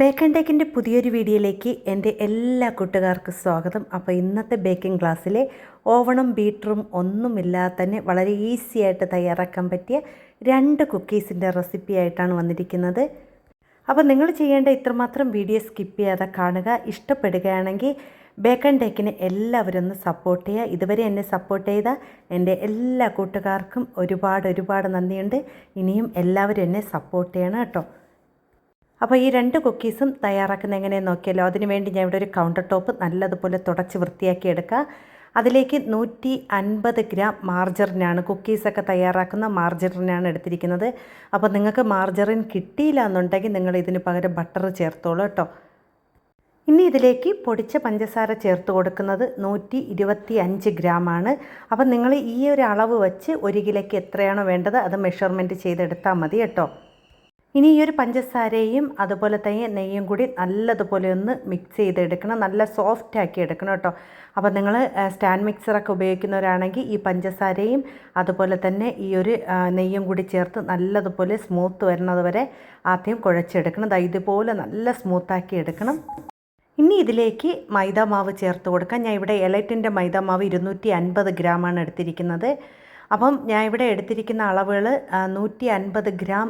Bacon ടേക്കിന്റെ പുതിയൊരു വീഡിയോയിലേക്ക് എന്റെ എല്ലാ കൂട്ടുകാർക്കും സ്വാഗതം. അപ്പോൾ ഇന്നത്തെ ബേക്കിംഗ് ക്ലാസ്സിലെ ഓവണും ബീറ്ററും ഒന്നുമില്ലാതെ തന്നെ വളരെ ഈസി ആയിട്ട് തയ്യാറാക്കാൻ പറ്റിയ രണ്ട് കുക്കീസിന്റെ റെസിപ്പി ആയിട്ടാണ് വന്നിരിക്കുന്നത്. അപ്പോൾ നിങ്ങൾ ചെയ്യേണ്ട ഇത്രമാത്രം വീഡിയോ സ്കിപ്പ് ചെയ്യാതെ കാണുക. ഇഷ്ടപ്പെടുകയാണെങ്കിൽ ബേക്കൺ ടേക്കിനെ എല്ലാവരും ഒന്ന് സപ്പോർട്ട് ചെയ്യുക. ഇതുവരെ എന്നെ സപ്പോർട്ട് ചെയ്ത എന്റെ എല്ലാ കൂട്ടുകാർക്കും ഒരുപാട് ഒരുപാട് നന്ദിയുണ്ട്. ഇനിയും എല്ലാവരും എന്നെ സപ്പോർട്ട് ചെയ്യണം കേട്ടോ. അപ്പോൾ ഈ രണ്ട് കുക്കീസും തയ്യാറാക്കുന്ന എങ്ങനെയെന്ന് നോക്കിയല്ലോ അതിന് വേണ്ടി ഞാൻ ഇവിടെ ഒരു കൗണ്ടർ ടോപ്പ് നല്ലതുപോലെ തുടച്ച് വൃത്തിയാക്കി എടുക്കുക. അതിലേക്ക് നൂറ്റി അൻപത് ഗ്രാം മാർജറിനാണ് കുക്കീസൊക്കെ തയ്യാറാക്കുന്ന മാർജറിനാണ് എടുത്തിരിക്കുന്നത്. അപ്പോൾ നിങ്ങൾക്ക് മാർജറിൻ കിട്ടിയില്ല എന്നുണ്ടെങ്കിൽ നിങ്ങൾ ഇതിന് പകരം ബട്ടർ ചേർത്തോളൂ കേട്ടോ. ഇനി ഇതിലേക്ക് പൊടിച്ച പഞ്ചസാര ചേർത്ത് കൊടുക്കുന്നത് നൂറ്റി ഇരുപത്തി അഞ്ച് ഗ്രാമാണ് അപ്പം നിങ്ങൾ ഈ ഒരു അളവ് വെച്ച് ഒരു കിലോയ്ക്ക് എത്രയാണോ വേണ്ടത് അത് മെഷർമെന്റ് ചെയ്തെടുത്താൽ മതി കേട്ടോ. ഇനി ഈ ഒരു പഞ്ചസാരയും അതുപോലെ തന്നെ നെയ്യും കൂടി നല്ലതുപോലെ ഒന്ന് മിക്സ് ചെയ്തെടുക്കണം. നല്ല സോഫ്റ്റ് ആക്കി എടുക്കണം കേട്ടോ. അപ്പോൾ നിങ്ങൾ സ്റ്റാൻഡ് മിക്സറൊക്കെ ഉപയോഗിക്കുന്നവരാണെങ്കിൽ ഈ പഞ്ചസാരയും അതുപോലെ തന്നെ ഈ ഒരു നെയ്യും കൂടി ചേർത്ത് നല്ലതുപോലെ സ്മൂത്ത് വരുന്നത് വരെ ആദ്യം കുഴച്ചെടുക്കണം. ഇതുപോലെ നല്ല സ്മൂത്താക്കി എടുക്കണം. ഇനി ഇതിലേക്ക് മൈദ മാവ് ചേർത്ത് കൊടുക്കാം. ഞാൻ ഇവിടെ എലൈറ്റിന്റെ മൈദ മാവ് ഇരുന്നൂറ്റി അൻപത് ഗ്രാമാണ് എടുത്തിരിക്കുന്നത്. അപ്പം ഞാൻ ഇവിടെ എടുത്തിരിക്കുന്ന അളവുകൾ നൂറ്റി അൻപത് ഗ്രാം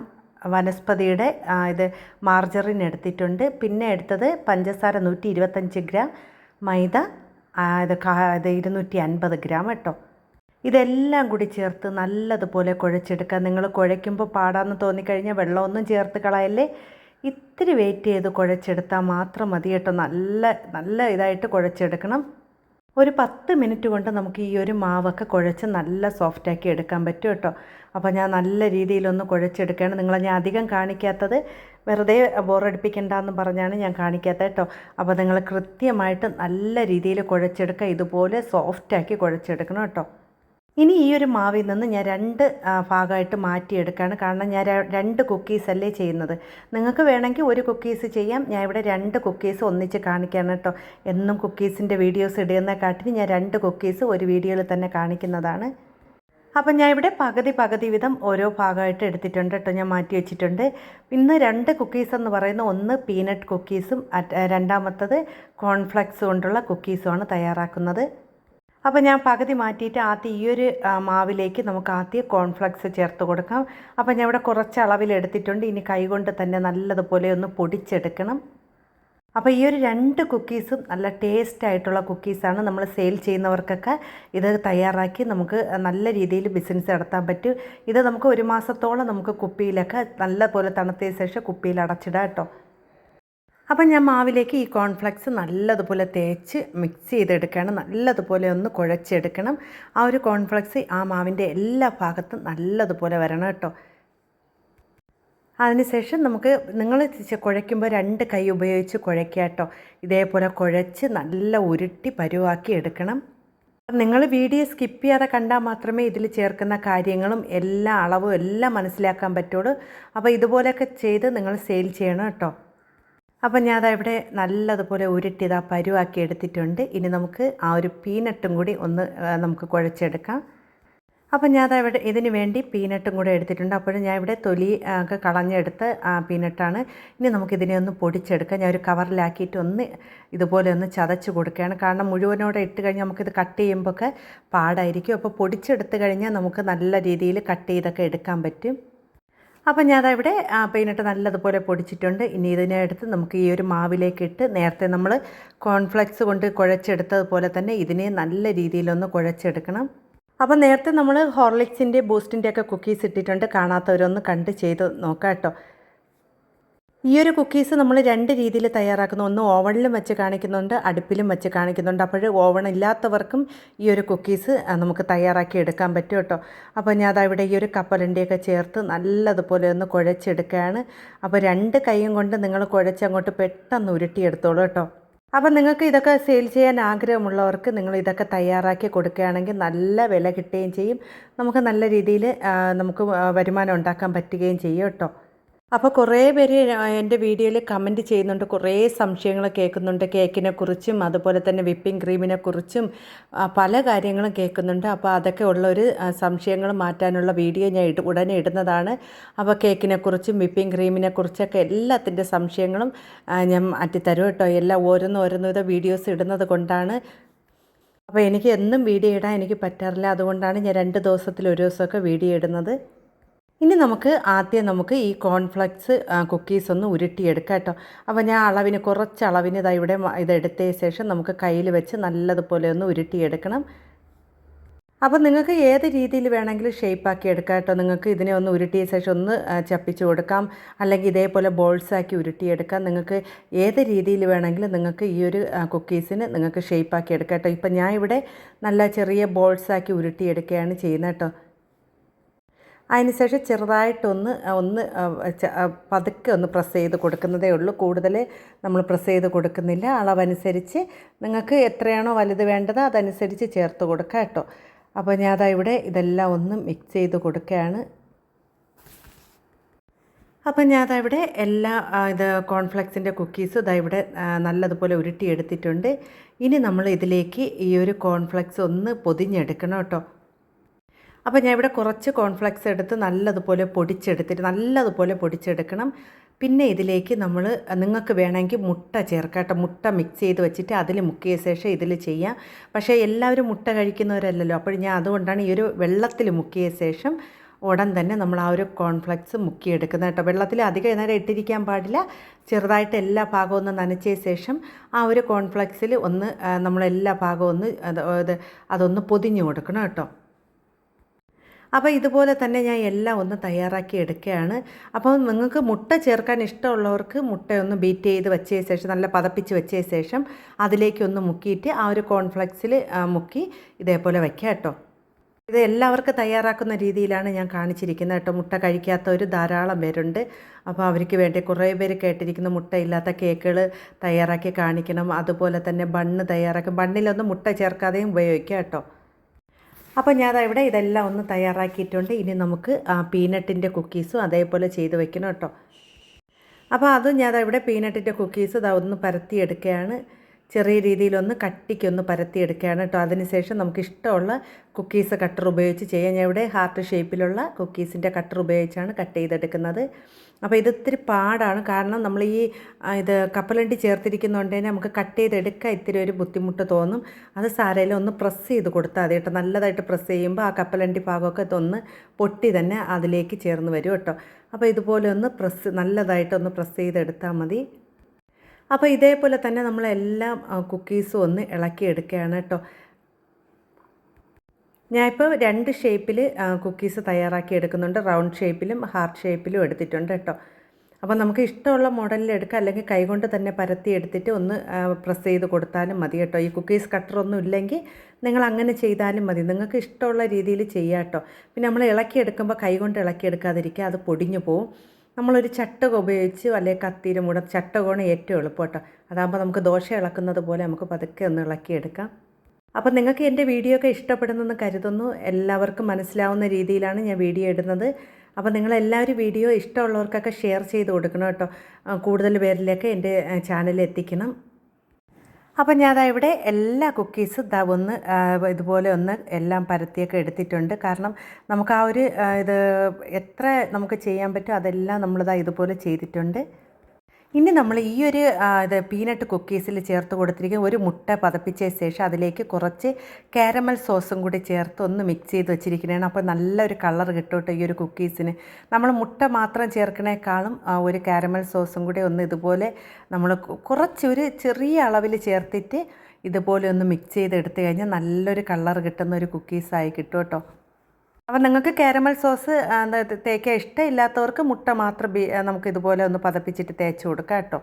വനസ്പതിയുടെ ഇത് മാർജറിൻ എടുത്തിട്ടുണ്ട്. പിന്നെ എടുത്തത് പഞ്ചസാര നൂറ്റി ഇരുപത്തഞ്ച് ഗ്രാം മൈദ ഇത് ഇത് ഇരുന്നൂറ്റി അൻപത് ഗ്രാം കേട്ടോ. ഇതെല്ലാം കൂടി ചേർത്ത് നല്ലതുപോലെ കുഴച്ചെടുക്കുക. നിങ്ങൾ കുഴയ്ക്കുമ്പോൾ പാടാന്ന് തോന്നിക്കഴിഞ്ഞാൽ വെള്ളമൊന്നും ചേർത്ത് കളയല്ലേ? ഇത്തിരി വെയിറ്റ് ചെയ്ത് കുഴച്ചെടുത്താൽ മാത്രം മതി കേട്ടോ. നല്ല നല്ല ഇതായിട്ട് കുഴച്ചെടുക്കണം. ഒരു പത്ത് മിനിറ്റ് കൊണ്ട് നമുക്ക് ഈ ഒരു മാവൊക്കെ കുഴച്ച് നല്ല സോഫ്റ്റാക്കി എടുക്കാൻ പറ്റും കേട്ടോ. അപ്പോൾ ഞാൻ നല്ല രീതിയിലൊന്ന് കുഴച്ചെടുക്കുകയാണ്. നിങ്ങളെ ഞാൻ അധികം കാണിക്കാത്തത് വെറുതെ ബോറടിപ്പിക്കണ്ടെന്ന് പറഞ്ഞാണ് ഞാൻ കാണിക്കാത്തത് കേട്ടോ. അപ്പോൾ നിങ്ങൾ കൃത്യമായിട്ട് നല്ല രീതിയിൽ കുഴച്ചെടുക്കുക. ഇതുപോലെ സോഫ്റ്റാക്കി കുഴച്ചെടുക്കണം കേട്ടോ. ഇനി ഈ ഒരു മാവിൽ നിന്ന് ഞാൻ രണ്ട് ഭാഗമായിട്ട് മാറ്റിയെടുക്കുകയാണ്. കാരണം ഞാൻ രണ്ട് കുക്കീസ് അല്ലേ ചെയ്യുന്നത്. നിങ്ങൾക്ക് വേണമെങ്കിൽ ഒരു കുക്കീസ് ചെയ്യാം. ഞാൻ ഇവിടെ രണ്ട് കുക്കീസ് ഒന്നിച്ച് കാണിക്കുകയാണ് കേട്ടോ. എന്നും കുക്കീസിന്റെ വീഡിയോസ് ഇടുന്ന കാട്ടിന് ഞാൻ രണ്ട് കുക്കീസ് ഒരു വീഡിയോയിൽ തന്നെ കാണിക്കുന്നതാണ്. അപ്പം ഞാൻ ഇവിടെ പകുതി പകുതി വിധം ഓരോ ഭാഗമായിട്ട് എടുത്തിട്ടുണ്ട് കേട്ടോ. ഞാൻ മാറ്റി വെച്ചിട്ടുണ്ട്. ഇന്ന് രണ്ട് കുക്കീസ് എന്ന് പറയുന്ന ഒന്ന് പീനട്ട് കുക്കീസും രണ്ടാമത്തത് കോൺഫ്ലെക്സ് കൊണ്ടുള്ള കുക്കീസുമാണ് തയ്യാറാക്കുന്നത്. അപ്പോൾ ഞാൻ പകുതി മാറ്റിയിട്ട് ആദ്യം ഈ ഒരു മാവിലേക്ക് നമുക്ക് ആദ്യം കോൺഫ്ലക്സ് ചേർത്ത് കൊടുക്കാം. അപ്പോൾ ഞാൻ ഇവിടെ കുറച്ച് അളവിൽ എടുത്തിട്ടുണ്ട്. ഇനി കൈകൊണ്ട് തന്നെ നല്ലതുപോലെ ഒന്ന് പൊടിച്ചെടുക്കണം. അപ്പോൾ ഈ ഒരു രണ്ട് കുക്കീസും നല്ല ടേസ്റ്റ് ആയിട്ടുള്ള കുക്കീസാണ് നമ്മൾ സെയിൽ ചെയ്യുന്നവർക്കൊക്കെ ഇത് തയ്യാറാക്കി നമുക്ക് നല്ല രീതിയിൽ ബിസിനസ് നടത്താൻ പറ്റും. ഇത് നമുക്ക് ഒരു മാസത്തോളം നമുക്ക് കുപ്പിയിലൊക്കെ നല്ലപോലെ തണുത്തതിന് ശേഷം കുപ്പിയിൽ അടച്ചിടാം കേട്ടോ. അപ്പം ഞാൻ മാവിലേക്ക് ഈ കോൺഫ്ലെക്സ് നല്ലതുപോലെ തേച്ച് മിക്സ് ചെയ്തെടുക്കണം. നല്ലതുപോലെ ഒന്ന് കുഴച്ചെടുക്കണം. ആ ഒരു കോൺഫ്ലെക്സ് ആ മാവിന്റെ എല്ലാ ഭാഗത്തും നല്ലതുപോലെ വരണം കേട്ടോ. അതിനുശേഷം നമുക്ക് നിങ്ങൾ കുഴയ്ക്കുമ്പോൾ രണ്ട് കൈ ഉപയോഗിച്ച് കുഴയ്ക്കുക കേട്ടോ. ഇതേപോലെ കുഴച്ച് നല്ല ഉരുട്ടി പരുവാക്കി എടുക്കണം. നിങ്ങൾ വീഡിയോ സ്കിപ്പ് ചെയ്യാതെ കണ്ടാൽ മാത്രമേ ഇതിൽ ചേർക്കുന്ന കാര്യങ്ങളും എല്ലാ അളവും എല്ലാം മനസ്സിലാക്കാൻ പറ്റുള്ളൂ. അപ്പോൾ ഇതുപോലെയൊക്കെ ചെയ്ത് നിങ്ങൾ സെയിൽ ചെയ്യണം കേട്ടോ. അപ്പം ഞാൻ ഇവിടെ നല്ലതുപോലെ ഉരുട്ടിതാ പരുവാക്കി എടുത്തിട്ടുണ്ട്. ഇനി നമുക്ക് ആ ഒരു പീനട്ടും കൂടി ഒന്ന് നമുക്ക് കുഴച്ചെടുക്കാം. അപ്പം ഞാൻ ഇവിടെ ഇതിന് വേണ്ടി പീനട്ടും കൂടെ എടുത്തിട്ടുണ്ട്. അപ്പോഴും ഞാൻ ഇവിടെ തൊലി ഒക്കെ കളഞ്ഞെടുത്ത് പീനട്ടാണ് ഇനി നമുക്കിതിനെ ഒന്ന് പൊടിച്ചെടുക്കാം. ഞാൻ ഒരു കവറിലാക്കിയിട്ട് ഒന്ന് ഇതുപോലെ ഒന്ന് ചതച്ച് കൊടുക്കുകയാണ്. കാരണം മുഴുവനോടെ ഇട്ട് കഴിഞ്ഞാൽ നമുക്കിത് കട്ട് ചെയ്യുമ്പോഴൊക്കെ പാടായിരിക്കും. അപ്പോൾ പൊടിച്ചെടുത്ത് കഴിഞ്ഞാൽ നമുക്ക് നല്ല രീതിയിൽ കട്ട് ചെയ്തൊക്കെ എടുക്കാൻ പറ്റും. അപ്പം ഞാനതവിടെ പെയിനിട്ട് നല്ലതുപോലെ പൊടിച്ചിട്ടുണ്ട്. ഇനി ഇതിനെ എടുത്ത് നമുക്ക് ഈ ഒരു മാവിലേക്ക് ഇട്ട് നേരത്തെ നമ്മൾ കോൺഫ്ലെക്സ് കൊണ്ട് കുഴച്ചെടുത്തതുപോലെ തന്നെ ഇതിനെ നല്ല രീതിയിലൊന്ന് കുഴച്ചെടുക്കണം. അപ്പം നേരത്തെ നമ്മൾ ഹോർലിക്സിന്റെ ബൂസ്റ്റിന്റെ ഒക്കെ കുക്കീസ് ഇട്ടിട്ടുണ്ട്. കാണാത്തവരൊന്ന് കണ്ട് ചെയ്ത് നോക്കാം കേട്ടോ ഈ ഒരു കുക്കീസ് നമ്മൾ രണ്ട് രീതിയിൽ തയ്യാറാക്കുന്നു. ഒന്ന് ഓവണിലും വെച്ച് കാണിക്കുന്നുണ്ട് അടുപ്പിലും വെച്ച് കാണിക്കുന്നുണ്ട്. അപ്പോൾ ഓവൺ ഇല്ലാത്തവർക്കും ഈ ഒരു കുക്കീസ് നമുക്ക് തയ്യാറാക്കി എടുക്കാൻ പറ്റും കേട്ടോ. അപ്പോൾ ഞാൻ അതവിടെ ഈ ഒരു കപ്പലണ്ടിയൊക്കെ ചേർത്ത് നല്ലതുപോലെ ഒന്ന് കുഴച്ചെടുക്കുകയാണ്. അപ്പോൾ രണ്ട് കൈയും കൊണ്ട് നിങ്ങൾ കുഴച്ചങ്ങോട്ട് പെട്ടെന്ന് ഉരുട്ടിയെടുത്തോളൂ കേട്ടോ. അപ്പം നിങ്ങൾക്ക് ഇതൊക്കെ സെയിൽ ചെയ്യാൻ ആഗ്രഹമുള്ളവർക്ക് നിങ്ങൾ ഇതൊക്കെ തയ്യാറാക്കി കൊടുക്കുകയാണെങ്കിൽ നല്ല വില കിട്ടുകയും ചെയ്യും. നമുക്ക് നല്ല രീതിയിൽ നമുക്ക് വരുമാനം ഉണ്ടാക്കാൻ പറ്റുകയും ചെയ്യും കേട്ടോ. അപ്പോൾ കുറേ പേര് എന്റെ വീഡിയോയിൽ കമന്റ് ചെയ്യുന്നുണ്ട് കുറേ സംശയങ്ങൾ കേൾക്കുന്നുണ്ട് കേക്കിനെ കുറിച്ചും അതുപോലെ തന്നെ വിപ്പിംഗ് ക്രീമിനെ കുറിച്ചും പല കാര്യങ്ങളും കേൾക്കുന്നുണ്ട്. അപ്പോൾ അതൊക്കെ ഉള്ളൊരു സംശയങ്ങൾ മാറ്റാനുള്ള വീഡിയോ ഞാൻ ഇട്ട് ഉടനെ ഇടുന്നതാണ്. അപ്പോൾ കേക്കിനെ കുറിച്ചും വിപ്പിംഗ് ക്രീമിനെ കുറിച്ചൊക്കെ എല്ലാത്തിന്റെ സംശയങ്ങളും ഞാൻ മാറ്റിത്തരും കേട്ടോ. എല്ലാം ഓരോന്ന് ഓരോന്നും ഇത് വീഡിയോസ് ഇടുന്നത് കൊണ്ടാണ്. അപ്പോൾ എനിക്ക് എന്നും വീഡിയോ ഇടാൻ എനിക്ക് പറ്റാറില്ല. അതുകൊണ്ടാണ് ഞാൻ രണ്ട് ദിവസത്തിൽ ഒരു ദിവസമൊക്കെ വീഡിയോ ഇടുന്നത്. ഇനി നമുക്ക് ആദ്യം നമുക്ക് ഈ കോൺഫ്ലക്സ് കുക്കീസ് ഒന്ന് ഉരുട്ടിയെടുക്കാം കേട്ടോ. അപ്പോൾ ഞാൻ അളവിന് കുറച്ച് അളവിന് ഇതാ ഇവിടെ ഇതെടുത്ത ശേഷം നമുക്ക് കയ്യിൽ വെച്ച് നല്ലതുപോലെ ഒന്ന് ഉരുട്ടിയെടുക്കണം. അപ്പോൾ നിങ്ങൾക്ക് ഏത് രീതിയിൽ വേണമെങ്കിലും ഷേപ്പാക്കി എടുക്കാം കേട്ടോ. നിങ്ങൾക്ക് ഇതിനെ ഒന്ന് ഉരുട്ടിയ ശേഷം ഒന്ന് ചപ്പിച്ച് കൊടുക്കാം. അല്ലെങ്കിൽ ഇതേപോലെ ബോൾസാക്കി ഉരുട്ടിയെടുക്കാം. നിങ്ങൾക്ക് ഏത് രീതിയിൽ വേണമെങ്കിലും നിങ്ങൾക്ക് ഈ ഒരു കുക്കീസിന് നിങ്ങൾക്ക് ഷേപ്പാക്കി എടുക്കാം കേട്ടോ. ഇപ്പം ഞാൻ ഇവിടെ നല്ല ചെറിയ ബോൾസാക്കി ഉരുട്ടിയെടുക്കുകയാണ് ചെയ്യുന്നത് കേട്ടോ. അതിനുശേഷം ചെറുതായിട്ടൊന്ന് ഒന്ന് പതുക്കെ ഒന്ന് പ്രസ് ചെയ്ത് കൊടുക്കുന്നതേ ഉള്ളൂ. കൂടുതൽ നമ്മൾ പ്രസ് ചെയ്ത് കൊടുക്കുന്നില്ല. അളവനുസരിച്ച് നിങ്ങൾക്ക് എത്രയാണോ വലുത് വേണ്ടത് അതനുസരിച്ച് ചേർത്ത് കൊടുക്കുക കേട്ടോ. അപ്പോൾ ഞാൻ അതാ ഇവിടെ ഇതെല്ലാം ഒന്ന് മിക്സ് ചെയ്ത് കൊടുക്കുകയാണ്. അപ്പം ഞാൻ അതാ ഇവിടെ എല്ലാ ഇത് കോൺഫ്ലെക്സിന്റെ കുക്കീസും ഇതാ ഇവിടെ നല്ലതുപോലെ ഉരുട്ടിയെടുത്തിട്ടുണ്ട് ഇനി നമ്മൾ ഇതിലേക്ക് ഈ ഒരു കോൺഫ്ലെക്സ് ഒന്ന് പൊതിഞ്ഞെടുക്കണം കേട്ടോ. അപ്പോൾ ഞാൻ ഇവിടെ കുറച്ച് കോൺഫ്ലെക്സ് എടുത്ത് നല്ലതുപോലെ പൊടിച്ചെടുത്തിട്ട് നല്ലതുപോലെ പൊടിച്ചെടുക്കണം. പിന്നെ ഇതിലേക്ക് നമ്മൾ നിങ്ങൾക്ക് വേണമെങ്കിൽ മുട്ട ചേർക്കാം മുട്ട മിക്സ് ചെയ്ത് വെച്ചിട്ട് അതിൽ മുക്കിയ ശേഷം ഇതിൽ ചെയ്യാം. പക്ഷേ എല്ലാവരും മുട്ട കഴിക്കുന്നവരല്ലല്ലോ. അപ്പോൾ ഞാൻ അതുകൊണ്ടാണ് ഈ ഒരു വെള്ളത്തിൽ മുക്കിയ ശേഷം ഉടൻ തന്നെ നമ്മൾ ആ ഒരു കോൺഫ്ലെക്സ് മുക്കിയെടുക്കുന്നത് കേട്ടോ. വെള്ളത്തിൽ അധികം നേരം ഇട്ടിരിക്കാൻ പാടില്ല. ചെറുതായിട്ട് എല്ലാ ഭാഗവും ഒന്ന് നനച്ച ശേഷം ആ ഒരു കോൺഫ്ലെക്സിൽ ഒന്ന് നമ്മളെല്ലാ ഭാഗവും ഒന്ന് അത് അതൊന്ന് പൊതിഞ്ഞു കൊടുക്കണം കേട്ടോ. അപ്പോൾ ഇതുപോലെ തന്നെ ഞാൻ എല്ലാം ഒന്ന് തയ്യാറാക്കി എടുക്കുകയാണ്. അപ്പോൾ നിങ്ങൾക്ക് മുട്ട ചേർക്കാൻ ഇഷ്ടമുള്ളവർക്ക് മുട്ടയൊന്ന് ബീറ്റ് ചെയ്ത് വെച്ചതിന് ശേഷം നല്ല പതപ്പിച്ച് വെച്ചതിന് ശേഷം അതിലേക്കൊന്ന് മുക്കിയിട്ട് ആ ഒരു കോൺഫ്ലെക്സിൽ മുക്കി ഇതേപോലെ വയ്ക്കുക കേട്ടോ. ഇത് എല്ലാവർക്കും തയ്യാറാക്കുന്ന രീതിയിലാണ് ഞാൻ കാണിച്ചിരിക്കുന്നത് കേട്ടോ. മുട്ട കഴിക്കാത്തവർ ധാരാളം പേരുണ്ട്. അപ്പോൾ അവർക്ക് വേണ്ടി കുറേ പേര് കേട്ടിരിക്കുന്ന മുട്ടയില്ലാത്ത കേക്കുകൾ തയ്യാറാക്കി കാണിക്കണം. അതുപോലെ തന്നെ ബണ്ണ് തയ്യാറാക്കും. ബണ്ണിലൊന്നും മുട്ട ചേർക്കാതെയും ഉപയോഗിക്കാം കേട്ടോ. അപ്പോൾ ഞാൻ ഇവിടെ ഇതെല്ലാം ഒന്ന് തയ്യാറാക്കിയിട്ടുണ്ട്. ഇനി നമുക്ക് പീനട്ടിന്റെ കുക്കീസും അതേപോലെ ചെയ്ത് വെക്കണം കേട്ടോ. അപ്പോൾ അതും ഞാൻ ഇവിടെ പീനട്ടിന്റെ കുക്കീസ് ഇതാ ഒന്ന് പരത്തിയെടുക്കുകയാണ്. ചെറിയ രീതിയിലൊന്ന് കട്ടിക്കൊന്ന് പരത്തിയെടുക്കുകയാണ് കേട്ടോ. അതിനുശേഷം നമുക്ക് ഇഷ്ടമുള്ള കുക്കീസ് കട്ടർ ഉപയോഗിച്ച് ചെയ്യാം. ഞാൻ ഇവിടെ ഹാർട്ട് ഷേപ്പിലുള്ള കുക്കീസിന്റെ കട്ടർ ഉപയോഗിച്ചാണ് കട്ട് ചെയ്തെടുക്കുന്നത്. അപ്പോൾ ഇത് ഇത്തിരി പാടാണ്. കാരണം നമ്മൾ ഈ ഇത് കപ്പലണ്ടി ചേർത്തിരിക്കുന്നതുകൊണ്ട് തന്നെ നമുക്ക് കട്ട് ചെയ്തെടുക്കാൻ ഇത്തിരി ഒരു ബുദ്ധിമുട്ട് തോന്നും. അത് സാരയില്ല ഒന്ന് പ്രസ് ചെയ്ത് കൊടുത്താൽ കേട്ടോ. നല്ലതായിട്ട് പ്രസ് ചെയ്യുമ്പോൾ ആ കപ്പലണ്ടി ഭാഗമൊക്കെ ഒന്ന് പൊട്ടി തന്നെ അതിലേക്ക് ചേർന്ന് വരും കേട്ടോ. അപ്പോൾ ഇതുപോലെ ഒന്ന് പ്രസ് നല്ലതായിട്ടൊന്ന് പ്രസ് ചെയ്തെടുത്താൽ മതി. അപ്പോൾ ഇതേപോലെ തന്നെ നമ്മളെല്ലാം കുക്കീസും ഒന്ന് ഇളക്കിയെടുക്കുകയാണ് കേട്ടോ. ഞാനിപ്പോൾ രണ്ട് ഷേപ്പിൽ കുക്കീസ് തയ്യാറാക്കി എടുക്കുന്നുണ്ട്. റൗണ്ട് ഷേപ്പിലും ഹാർട്ട് ഷേപ്പിലും എടുത്തിട്ടുണ്ട് കേട്ടോ. അപ്പോൾ നമുക്ക് ഇഷ്ടമുള്ള മോഡലിൽ എടുക്കാം. അല്ലെങ്കിൽ കൈകൊണ്ട് തന്നെ പരത്തി എടുത്തിട്ട് ഒന്ന് പ്രസ് ചെയ്ത് കൊടുത്താലും മതി കേട്ടോ. ഈ കുക്കീസ് കട്ടറൊന്നും ഇല്ലെങ്കിൽ നിങ്ങൾ അങ്ങനെ ചെയ്താലും മതി. നിങ്ങൾക്ക് ഇഷ്ടമുള്ള രീതിയിൽ ചെയ്യാം കേട്ടോ. പിന്നെ നമ്മൾ ഇളക്കിയെടുക്കുമ്പോൾ കൈകൊണ്ട് ഇളക്കിയെടുക്കാതിരിക്കുക അത് പൊടിഞ്ഞു പോവും. നമ്മളൊരു ചട്ടകം ഉപയോഗിച്ച് അല്ലെങ്കിൽ കത്തിയിലും കൂടെ ചട്ടകമാണ് ഏറ്റവും എളുപ്പം കേട്ടോ. അതാകുമ്പോൾ നമുക്ക് ദോശ ഇളക്കുന്നത് പോലെ നമുക്ക് പതുക്കെ ഒന്ന് ഇളക്കിയെടുക്കാം അപ്പോൾ നിങ്ങൾക്ക് എന്റെ വീഡിയോ ഒക്കെ ഇഷ്ടപ്പെടുന്നെന്ന് കരുതുന്നു. എല്ലാവർക്കും മനസ്സിലാവുന്ന രീതിയിലാണ് ഞാൻ വീഡിയോ ഇടുന്നത്. അപ്പോൾ നിങ്ങളെല്ലാവരും വീഡിയോ ഇഷ്ടമുള്ളവർക്കൊക്കെ ഷെയർ ചെയ്ത് കൊടുക്കണം കേട്ടോ. കൂടുതൽ പേരിലേക്ക് എന്റെ ചാനൽ എത്തിക്കണം. അപ്പോൾ ഞാൻ ഇവിടെ എല്ലാ കുക്കീസ് ഇതാ ഒന്ന് ഇതുപോലെ ഒന്ന് എല്ലാം പരത്തിയൊക്കെ എടുത്തിട്ടുണ്ട്. കാരണം നമുക്ക് ആ ഒരു ഇത് എത്ര നമുക്ക് ചെയ്യാൻ പറ്റുമോ അതെല്ലാം നമ്മളിതാ ഇതുപോലെ ചെയ്തിട്ടുണ്ട്. ഇനി നമ്മൾ ഈ ഒരു ഇത് പീനട്ട് കുക്കീസിൽ ചേർത്ത് കൊടുത്തിരിക്കുന്ന ഒരു മുട്ട പതപ്പിച്ച ശേഷം അതിലേക്ക് കുറച്ച് കാരമൽ സോസും കൂടി ചേർത്ത് ഒന്ന് മിക്സ് ചെയ്ത് വെച്ചിരിക്കുന്നതാണ്. അപ്പോൾ നല്ലൊരു കളർ കിട്ടും ഈ ഒരു കുക്കീസിന്. നമ്മൾ മുട്ട മാത്രം ചേർക്കണേക്കാളും ഒരു കാരമൽ സോസും കൂടി ഒന്ന് ഇതുപോലെ നമ്മൾ കുറച്ചൊരു ചെറിയ അളവിൽ ചേർത്തിട്ട് ഇതുപോലെ ഒന്ന് മിക്സ് ചെയ്ത് എടുത്തു കഴിഞ്ഞാൽ നല്ലൊരു കളർ കിട്ടുന്ന ഒരു കുക്കീസായി കിട്ടും കേട്ടോ. അപ്പം നിങ്ങൾക്ക് കാരമൽ സോസ് തേക്കാൻ ഇഷ്ടമില്ലാത്തവർക്ക് മുട്ട മാത്രം നമുക്ക് ഇതുപോലെ ഒന്ന് പതപ്പിച്ചിട്ട് തേച്ച് കൊടുക്കാം കേട്ടോ.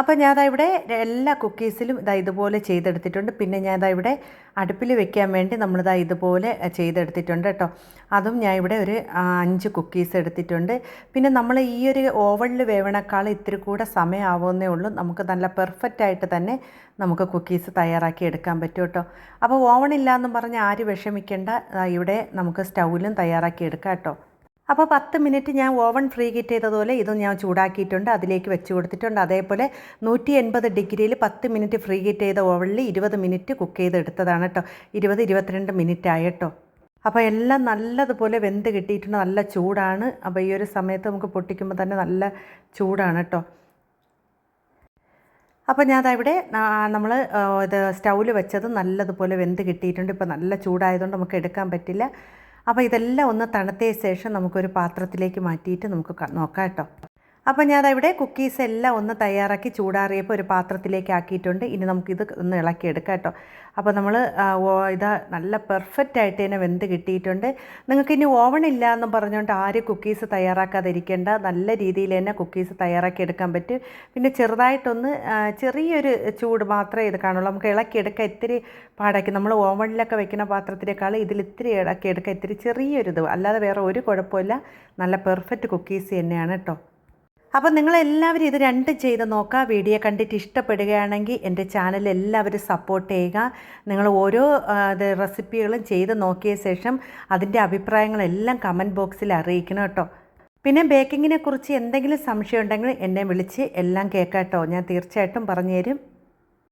അപ്പോൾ ദാ ഇവിടെ എല്ലാ കുക്കീസിലും ഇതാ ഇതുപോലെ ചെയ്തെടുത്തിട്ടുണ്ട്. പിന്നെ ദാ ഇവിടെ അടുപ്പിൽ വെക്കാൻ വേണ്ടി നമ്മളിതാ ഇതുപോലെ ചെയ്തെടുത്തിട്ടുണ്ട് കേട്ടോ. അതും ഞാൻ ഇവിടെ ഒരു അഞ്ച് കുക്കീസ് എടുത്തിട്ടുണ്ട്. പിന്നെ നമ്മൾ ഈ ഒരു ഓവണിൽ വേവണേക്കാൾ ഇത്തിരി കൂടെ സമയമാവുന്നേ ഉള്ളൂ. നമുക്ക് നല്ല പെർഫെക്റ്റ് ആയിട്ട് തന്നെ നമുക്ക് കുക്കീസ് തയ്യാറാക്കി എടുക്കാൻ പറ്റും കേട്ടോ. അപ്പോൾ ഓവൺ ഇല്ലയെന്നും പറഞ്ഞ് ആര് വിഷമിക്കേണ്ട. ഇവിടെ നമുക്ക് സ്റ്റൗവിലും തയ്യാറാക്കി എടുക്കാം കേട്ടോ. അപ്പോൾ പത്ത് മിനിറ്റ് ഞാൻ ഓവൻ ഫ്രീ ഹീറ്റ് ചെയ്തതുപോലെ ഇതും ഞാൻ ചൂടാക്കിയിട്ടുണ്ട്. അതിലേക്ക് വെച്ച് കൊടുത്തിട്ടുണ്ട്. അതേപോലെ നൂറ്റി എൺപത് ഡിഗ്രിയിൽ പത്ത് മിനിറ്റ് ഫ്രീ ഹീറ്റ് ചെയ്ത ഓവനിൽ ഇരുപത് മിനിറ്റ് കുക്ക് ചെയ്തെടുത്തതാണ് കേട്ടോ ഇരുപത് ഇരുപത്തിരണ്ട് മിനിറ്റ് ആയി കേട്ടോ അപ്പോൾ എല്ലാം നല്ലതുപോലെ വെന്ത് കിട്ടിയിട്ടുണ്ട്. നല്ല ചൂടാണ്. അപ്പോൾ ഈ ഒരു സമയത്ത് നമുക്ക് പൊട്ടിക്കുമ്പോൾ തന്നെ നല്ല ചൂടാണ് കേട്ടോ അപ്പോൾ ഞാൻ ഇവിടെ നമ്മൾ ഇത് സ്റ്റൗവിൽ വെച്ചത് നല്ലതുപോലെ വെന്ത് കിട്ടിയിട്ടുണ്ട്. ഇപ്പോൾ നല്ല ചൂടായതുകൊണ്ട് നമുക്ക് എടുക്കാൻ പറ്റില്ല. അപ്പോൾ ഇതെല്ലാം ഒന്ന് തണുത്തിയ ശേഷം നമുക്കൊരു പാത്രത്തിലേക്ക് മാറ്റിയിട്ട് നമുക്ക് നോക്കാം കേട്ടോ. അപ്പോൾ ഞാൻ ഇവിടെ കുക്കീസ് എല്ലാം ഒന്ന് തയ്യാറാക്കി ചൂടാറിയപ്പോൾ ഒരു പാത്രത്തിലേക്ക് ആക്കിയിട്ടുണ്ട് ഇനി നമുക്കിത് ഒന്ന് ഇളക്കിയെടുക്കാം കേട്ടോ. അപ്പോൾ നമ്മൾ ഇതാ നല്ല പെർഫെക്റ്റ് ആയിട്ട് തന്നെ വെന്ത് കിട്ടിയിട്ടുണ്ട്. നിങ്ങൾക്ക് ഇനി ഓവൺ ഇല്ല എന്ന് പറഞ്ഞുകൊണ്ട് ആരും കുക്കീസ് തയ്യാറാക്കാതിരിക്കേണ്ട. നല്ല രീതിയിൽ തന്നെ കുക്കീസ് തയ്യാറാക്കി എടുക്കാൻ പറ്റും. പിന്നെ ചെറുതായിട്ടൊന്ന് ചെറിയൊരു ചൂട് മാത്രമേ ഇത് കാണുള്ളൂ. നമുക്ക് ഇളക്കിയെടുക്കാൻ ഇത്തിരി പാടാക്കി നമ്മൾ ഓവണിലൊക്കെ വെക്കുന്ന പാത്രത്തിനേക്കാൾ ഇതിൽ ഇത്തിരി ഇളക്കിയെടുക്കാൻ ഇത്തിരി ചെറിയൊരു ഇത് അല്ലാതെ വേറെ ഒരു കുഴപ്പമില്ല. നല്ല പെർഫെക്റ്റ് കുക്കീസ് തന്നെയാണ് കേട്ടോ. അപ്പം നിങ്ങളെല്ലാവരും ഇത് രണ്ടും ചെയ്ത് നോക്കുക. വീഡിയോ കണ്ടിട്ട് ഇഷ്ടപ്പെടുകയാണെങ്കിൽ എന്റെ ചാനൽ എല്ലാവരും സപ്പോർട്ട് ചെയ്യുക. നിങ്ങൾ ഓരോ റെസിപ്പികളും ചെയ്ത് നോക്കിയ ശേഷം അതിന്റെ അഭിപ്രായങ്ങളെല്ലാം കമന്റ് ബോക്സിൽ അറിയിക്കണം കേട്ടോ. പിന്നെ ബേക്കിങ്ങിനെ കുറിച്ച് എന്തെങ്കിലും സംശയം ഉണ്ടെങ്കിൽ എന്നെ വിളിച്ച് എല്ലാം കേൾക്കാം കേട്ടോ. ഞാൻ തീർച്ചയായിട്ടും പറഞ്ഞു തരും